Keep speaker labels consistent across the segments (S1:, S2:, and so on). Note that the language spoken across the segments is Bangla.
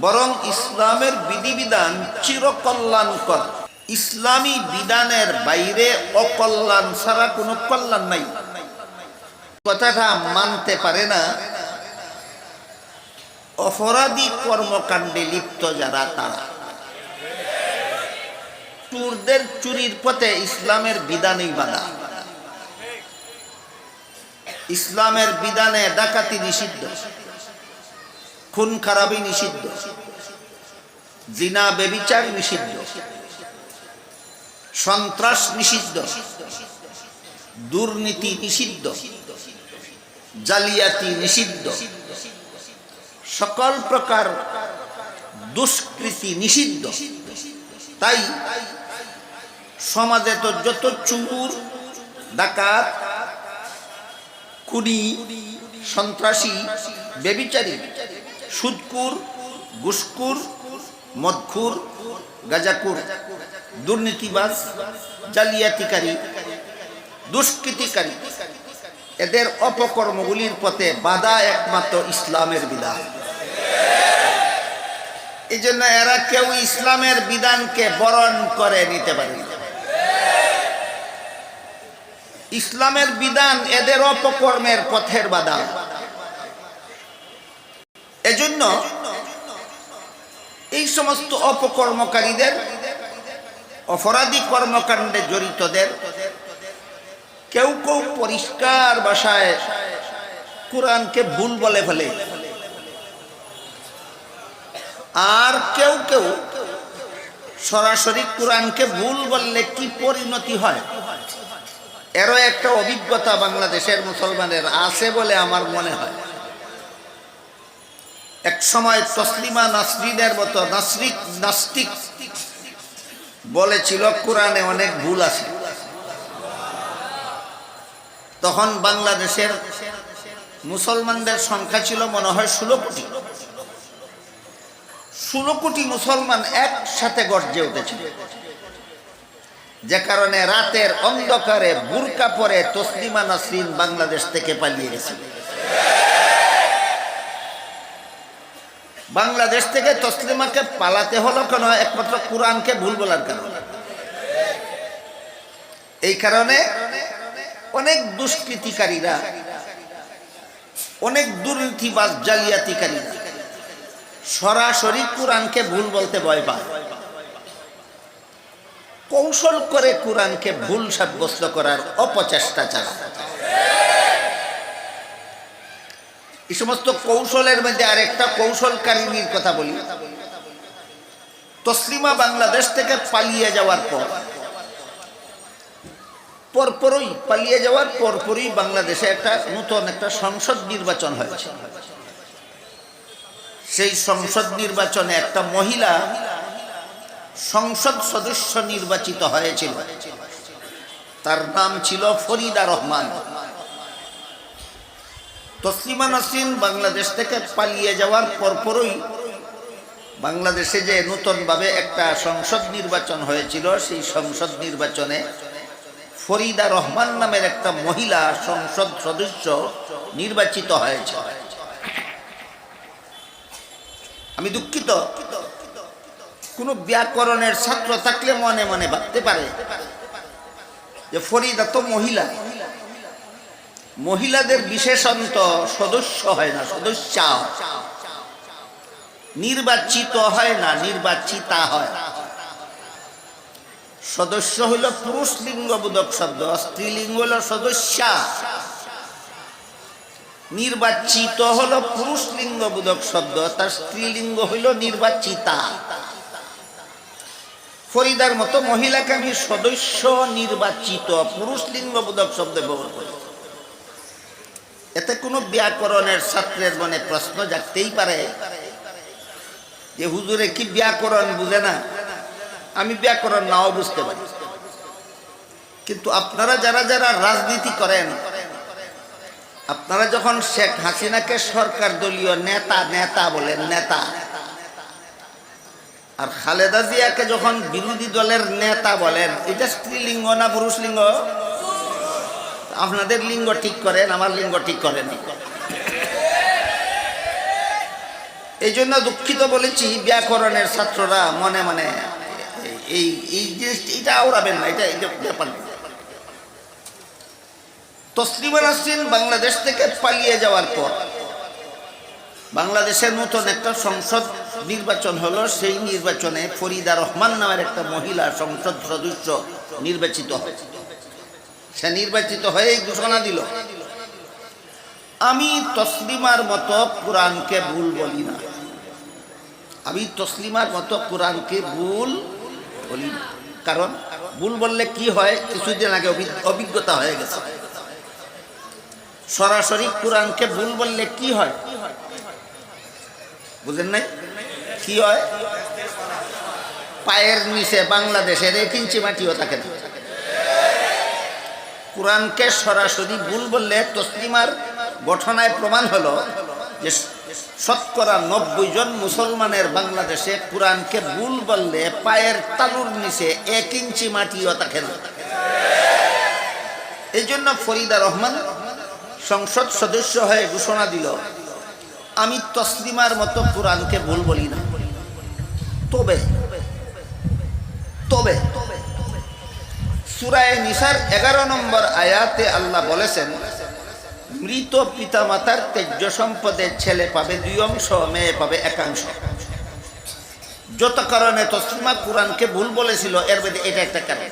S1: বরং ইসলামের বিধিবিধান চিরকল্যাণকর। ইসলামী বিধানের বাইরে অকল্যাণ ছাড়া কোনো কল্যাণ নাই। কথাটা মানতে পারে না। অপরাধী কর্মকাণ্ডে লিপ্ত যারা, তারা। চুরদের চুরির পথে ইসলামের বিধানেই বাধা। ইসলামের বিধানে ডাকাতি নিষিদ্ধ। খুন খারাপি নিষিদ্ধ। জিনা বেবিচার নিষিদ্ধ। সন্ত্রাস নিষিদ্ধ। দুর্নীতি নিষিদ্ধ। জালিয়াতি নিষিদ্ধ। সকল প্রকার দুষ্কৃতি নিষিদ্ধ। তাই সমাজে তো যত চুর, ডাকাত, খুনি, সন্ত্রাসী, বেবিচারী সুদকুর ঘুসকুর মদখুর, গাজাকুর, দুর্নীতিবাজ, জালিয়াতিকারী, দুষ্কৃতিকারী। এদের অপকর্মগুলির পথে বাধা একমাত্র ইসলামের বিধান। এই জন্য এরা কেউ ইসলামের বিধানকে বরণ করে নিতে পারে ইসলামের বিধান এদের অপকর্মের পথের বাধা। এজন্য এই সমস্ত অপকর্মকারীদের, অপরাধী কর্মকাণ্ডে জড়িতদের কেউ কেউ পরিষ্কার ভাষায় কোরআনকে ভুল বলে ফেলে। আর কেউ কেউ সরাসরি কোরআনকে ভুল বললে কি পরিণতি হয়? এরও একটা অভিজ্ঞতা বাংলাদেশের মুসলমানের আছে বলে আমার মনে হয়। এক সময় তসলিমা নাসরিনের মতো নাসরিক, নাস্তিক বলেছিল, কোরআনে অনেক ভুল আছে। তখন বাংলাদেশের মুসলমানদের সংখ্যা ছিল মনে হয় ষোলো কোটি। ষোলো কোটি মুসলমান একসাথে গর্জে উঠেছিল যে কারণে রাতের অন্ধকারে বুরকা পরে তসলিমা নাসরিন বাংলাদেশ থেকে পালিয়ে গেছিল বাংলাদেশ থেকে তসলিমাকে পালাতে হলো কেন? একমাত্র কোরআনকে ভুল বলার কারণে। এই কারণে অনেক দুষ্কৃতিকারীরা, অনেক দুর্নীতিবাজ জালিয়াতিকারীরা সরাসরি কোরআনকে ভুল বলতে ভয় পায়। কৌশল করে কোরআনকে ভুল সাব্যস্ত করার অপচেষ্টা চালায়। এই সমস্ত কৌশলের মধ্যে আরেকটা কৌশলকারিনীর কথা বলি। তসলিমা বাংলাদেশ থেকে পালিয়ে যাওয়ার পর, পরপরই পালিয়ে যাওয়ার পরপরই বাংলাদেশে একটা নতুন একটা সংসদ নির্বাচন হয়েছে। সেই সংসদ নির্বাচনে একটা মহিলা সংসদ সদস্য নির্বাচিত হয়েছিল। তার নাম ছিল ফরিদা রহমান। তসলিমা নাসরিন বাংলাদেশ থেকে পালিয়ে যাওয়ার পরপরই বাংলাদেশে যে নতুনভাবে একটা সংসদ নির্বাচন হয়েছিল, সেই সংসদ নির্বাচনে ফরিদা রহমান নামের একটা মহিলা সংসদ সদস্য নির্বাচিত হয়েছে। আমি দুঃখিত। কোনো ব্যাকরণের ছাত্র থাকলে মনে মনে ভাবতে পারে যে ফরিদা তো মহিলা। মহিলাদের বিশেষন্ত সদস্য হয় না, সদস্য নির্বাচিত হয় না, নির্বাচিতা হয়। সদস্য হইল পুরুষ লিঙ্গবোধক শব্দ, স্ত্রীলিঙ্গ হল সদস্য। নির্বাচিত হল পুরুষ লিঙ্গবোধক শব্দ, তার স্ত্রীলিঙ্গ হইল নির্বাচিতা। ফরিদার মতো মহিলাকে আমি সদস্য নির্বাচিত, পুরুষ লিঙ্গবোধক শব্দ ব্যবহার করি। এতে কোনো ব্যাকরণের ছাত্রের মনে প্রশ্ন জাগতেই পারে যে হুজুরে কি ব্যাকরণ বুঝে না? আমি ব্যাকরণ নাও বুঝতে পারি। কিন্তু আপনারা যারা যারা রাজনীতি করেন, আপনারা যখন শেখ হাসিনাকে সরকার দলীয় নেতা নেতা বলেন, নেতা, আর খালেদা জিয়াকে যখন বিরোধী দলের নেতা বলেন, এটা স্ত্রীলিঙ্গ না পুরুষ লিঙ্গ আপনাদের লিঙ্গ ঠিক করেন, আমার লিঙ্গ ঠিক করেন। এই জন্য দুঃখিত বলেছি, ব্যাকরণের ছাত্ররা মনে মনে এই এই জিনিসটা, এটা আওড়াবেন না, এটা ব্যাপার তসলিমা নাসরিন বাংলাদেশ থেকে পালিয়ে যাওয়ার পর বাংলাদেশের নতুন একটা সংসদ নির্বাচন হলো, সেই নির্বাচনে ফরিদা রহমান নামের একটা মহিলা সংসদ সদস্য নির্বাচিত হয়। সে নির্বাচিত হয়ে ঘোষণা দিল। আমি তসলিমার মতো কোরআনকে ভুল বলি না। আমি তসলিমার মতো কোরআনকে ভুল বলি না। কারণ ভুল বললে কি হয়? কিছুদিন আগে অভি- অভিজ্ঞতা হয়ে গেছে। সরাসরি কোরআনকে ভুল বললে কি হয়? বুঝলেন নাই? কি হয়? পায়ের নিচে বাংলাদেশের এক ইঞ্চি মাটিও থাকে না। কোরআনকে সরাসরি ভুল বললে তসলিমার গঠনায় প্রমাণ হলো যে শতকরা নব্বই জন মুসলমানের বাংলাদেশে কোরআনকে ভুল বললে পায়ের তালুর নিচে এক ইঞ্চি মাটিও থাকে না। এই জন্য ফরিদা রহমান সংসদ সদস্য হয়ে ঘোষণা দিল, আমি তসলিমার মতো কোরআনকে ভুল বলি না। তবে তবে সুরায় নিসার এগারো নম্বর আয়াতে আল্লাহ বলেছেন, মৃত পিতামাতার তেজ্য সম্পদের ছেলে পাবে দুই অংশ, মেয়ে পাবে একাংশ যত কারণে তসলিমা কোরআনকে ভুল বলেছিল, এর মধ্যে এটা একটা কারণ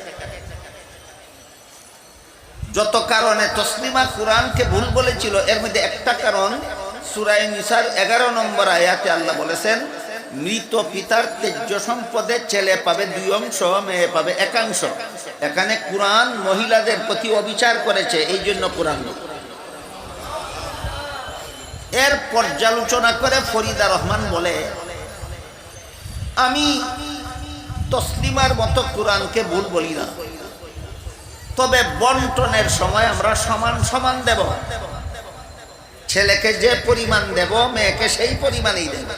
S1: যত কারণে তসলিমা কোরআনকে ভুল বলেছিল, এর মধ্যে একটা কারণ, সুরায় নিসার এগারো নম্বর আয়াতে আল্লাহ বলেছেন মৃত পিতার তেজ্য সম্পদের ছেলে পাবে দুই অংশ, মেয়ে পাবে একাংশ। এখানে কোরআন মহিলাদের প্রতি অবিচার করেছে, এই জন্য কোরআন এর পর্যালোচনা করে ফরিদা রহমান বলে, আমি তসলিমার মতো কোরআনকে ভুল বলি না। তবে বন্টনের সময় আমরা সমান সমান দেব। ছেলেকে যে পরিমাণ দেব, মেয়েকে সেই পরিমাণেই দেব।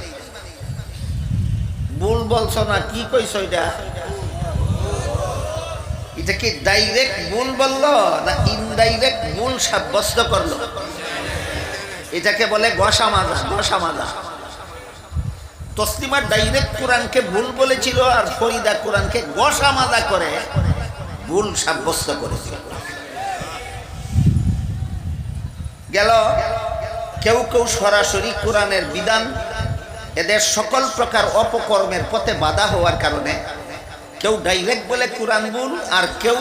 S1: ভুল বলছো না, কি কইছো এটা? এটা কি ডাইরেক্ট ভুল বলল না ইনডাইরেক্ট ভুল সাব্যস্ত করল? এটাকে বলে গসা মাজা গসা মাজা তসলিমা ডাইরেক্ট কোরআনকে ভুল বলেছিল আর ফরিদা কোরআনকে গসা মাজা করে ভুল সাব্যস্ত করেছিল। গেল, কেউ কেউ সরাসরি কোরআনের বিধান এদের সকল প্রকার অপকর্মের পথে বাধা হওয়ার কারণে কেউ ডাইরেক্ট বলে কোরআন ভুল আর কেউ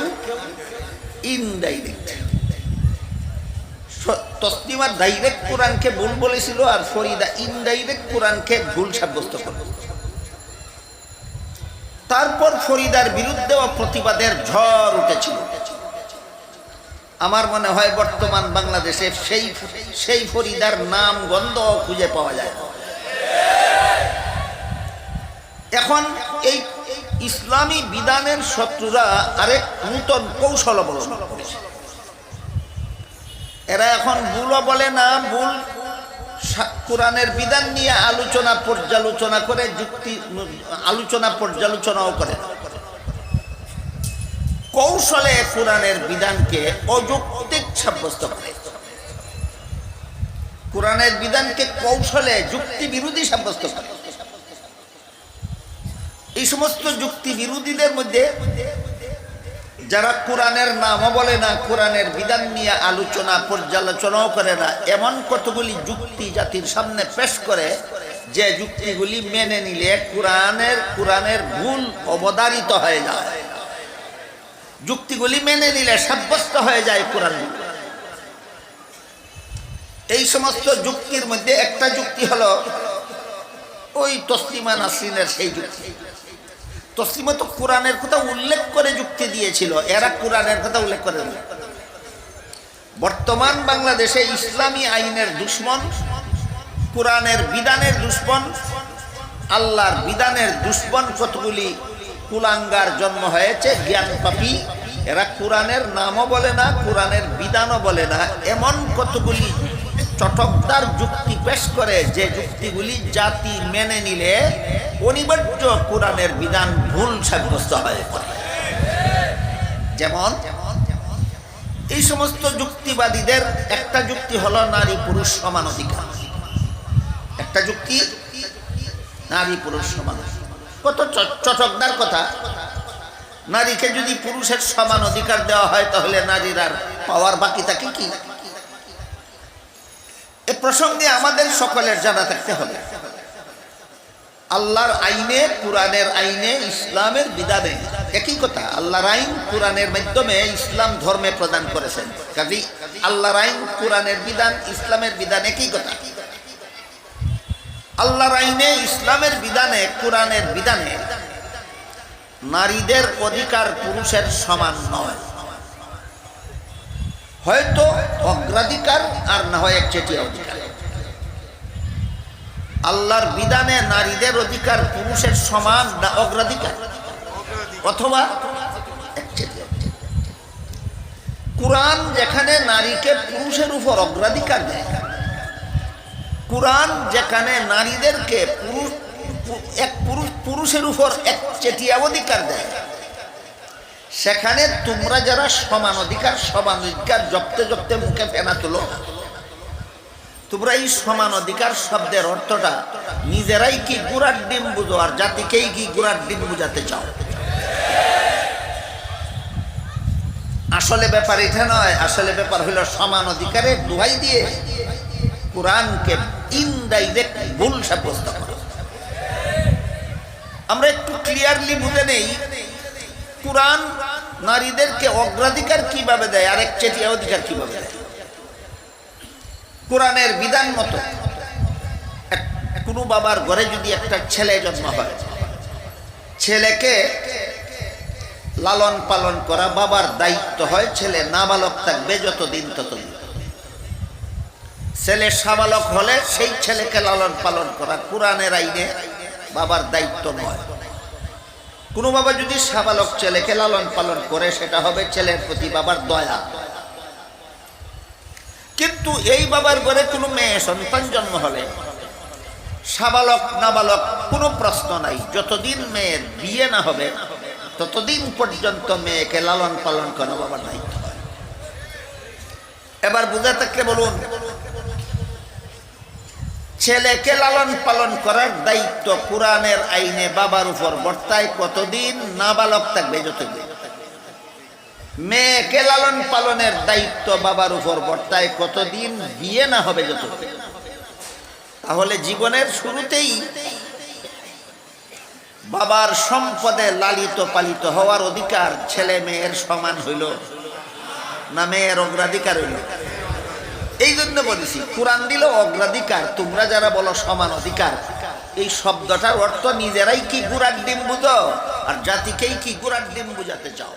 S1: ইনডাইরেক্ট তসলিমা ডাইরেক্ট কোরআনকে ভুল বলেছিল আর ফরিদা ইনডাইরেক্ট কোরআনকে ভুল সাব্যস্ত করল। তারপর ফরিদার বিরুদ্ধেও প্রতিবাদের ঝড় উঠেছিল। আমার মনে হয় বর্তমান বাংলাদেশে সেই সেই ফরিদার নাম গন্ধ খুঁজে পাওয়া যায়। এখন এই ইসলামী বিধানের শত্রুরা আরেক নূতন কৌশল অবলম্বন করেছে। এরা এখন ভুলও বলে না, ভুল কোরআনের বিধান নিয়ে আলোচনা পর্যালোচনা করে, যুক্তি, আলোচনা পর্যালোচনাও করে। কৌশলে কোরআনের বিধানকে অযৌক্তিক সাব্যস্ত করে। কোরআনের বিধানকে কৌশলে যুক্তি বিরোধী সাব্যস্ত করে। এই সমস্ত যুক্তি বিরোধীদের মধ্যে যারা কোরআনের নামও বলে না, কোরআনের বিধান নিয়ে আলোচনা, পর্যালোচনাও করে না, এমন কতগুলি যুক্তি জাতির সামনে পেশ করে যে যুক্তিগুলি মেনে নিলে কোরআনের কোরআনের ভুল অবদারিত হয়ে যায়। যুক্তিগুলি মেনে নিলে সাব্যস্ত হয়ে যায় কোরআন। এই সমস্ত যুক্তির মধ্যে একটা যুক্তি হলো, ওই তসলিমা নাসরিনের সেই যুক্তি। তসলিমা তো কোরআনের কথা উল্লেখ করে যুক্তি দিয়েছিল। এরা কোরআনের কথা উল্লেখ করে বর্তমান বাংলাদেশে ইসলামী আইনের দুশ্মন, কোরআনের বিধানের দুশ্মন, আল্লাহর বিধানের দুশ্মন কতগুলি কুলাঙ্গার জন্ম হয়েছে, জ্ঞান পাপি, এরা কোরআনের নামও বলে না, কোরআনের বিধানও বলে না, এমন কতগুলি চটকদার যুক্তি পেশ করে যে যুক্তিগুলি জাতি মেনে নিলে অনিবার্য কোরআনের বিধান ভুল সাব্যস্ত হয়ে পড়ে। যেমন, এই সমস্ত যুক্তিবাদীদের একটা যুক্তি হলো নারী পুরুষ সমান অধিকার। একটা যুক্তি নারী পুরুষ সমান কত চটকদার কথা। নারীকে যদি পুরুষের সমান অধিকার দেওয়া হয় তাহলে নারীর আর পাওয়ার বাকি থাকে কি? এ প্রসঙ্গে আমাদের সকলের জানা থাকতে হবে। আল্লাহর আইনে, কোরআনের আইনে, ইসলামের বিধানে একই কথা। আল্লাহর আইন কোরআনের মাধ্যমে ইসলাম ধর্মে প্রদান করেছেন। কাজী আল্লাহর আইন কোরআনের বিধান, ইসলামের বিধান একই কথা। আল্লাহর আইনে, ইসলামের বিধানে, কোরআনের বিধানে নারীদের অধিকার পুরুষের সমান নয়। হয়তো অগ্রাধিকার আর না হয় একচেটিয়া অধিকার। আল্লাহর বিধানে নারীদের অধিকার পুরুষের সমান না অগ্রাধিকার? অথবা কোরআন যেখানে নারীকে পুরুষের উপর অগ্রাধিকার দেয়, কোরআন যেখানে নারীদেরকে পুরুষ এক পুরুষ পুরুষের উপর এক চেটিয়া অধিকার দেয় সেখানে তোমরা যারা সমান অধিকার সমান অধিকার জপতে জপতে মুখে ফেনা তুলো। তোমরা এই সমান অধিকার শব্দের অর্থটা। নিজেরাই কি গুড়ার ডিম বুঝো আর জাতিকেই কি গুড়ার ডিম বুঝাতে চাও? আসলে ব্যাপার এটা নয়, আসলে ব্যাপার হলো সমান অধিকারে দোহাই দিয়ে কোরআনকে ইনডাইরেক্ট ভুল সাব্যস্ত করা। আমরা একটু ক্লিয়ারলি বুঝে নেই, কোরআন নারীদেরকে অগ্রাধিকার কীভাবে দেয়? আরেক চেটিয়া অধিকার কীভাবে দেয়? কোরআনের বিধান মতো কোনো বাবার ঘরে যদি একটা ছেলে জন্ম হয়, ছেলেকে লালন পালন করা বাবার দায়িত্ব হয়, ছেলে নাবালক থাকবে যতদিন ততদিন। ছেলে সাবালক হলে সেই ছেলেকে লালন পালন করা কোরআনের আইনে বাবার দায়িত্ব নয়। কোনো বাবা যদি সাবালক ছেলেকে লালন পালন করে, সেটা হবে ছেলের প্রতি বাবার দয়া। কিন্তু এই বাবার ঘরে কোনো মেয়ে, সন্তান জন্ম হলে সাবালক, নাবালক কোনো প্রশ্ন নাই। যতদিন মেয়ের বিয়ে না হবে, ততদিন পর্যন্ত মেয়েকে লালন পালন করা বাবার দায়িত্ব এবার বুঝে থাকলে বলুন ছেলেকে লালন পালন করার দায়িত্ব কোরআনের আইনে বাবার উপর। বর্তায় কতদিন নাবালক থাকবে যতদিন। মেয়েকে লালন পালনের দায়িত্ব বাবার উপর। বর্তায় কতদিন বিয়ে না হবে যতদিন। তাহলে জীবনের শুরুতেই বাবার সম্পদে লালিত পালিত হওয়ার অধিকার ছেলে মেয়ের সমান হইল না মেয়ের অগ্রাধিকার হইল? এই জন্য বলেছি, কোরআন দিল অগ্রাধিকার, তোমরা যারা বলো সমান অধিকার, এই শব্দটার অর্থ নিজেরাই কি গুড়ার ডিম বুঝো? আর জাতিকেই কি গুড়ার ডিম বুঝাতে চাও?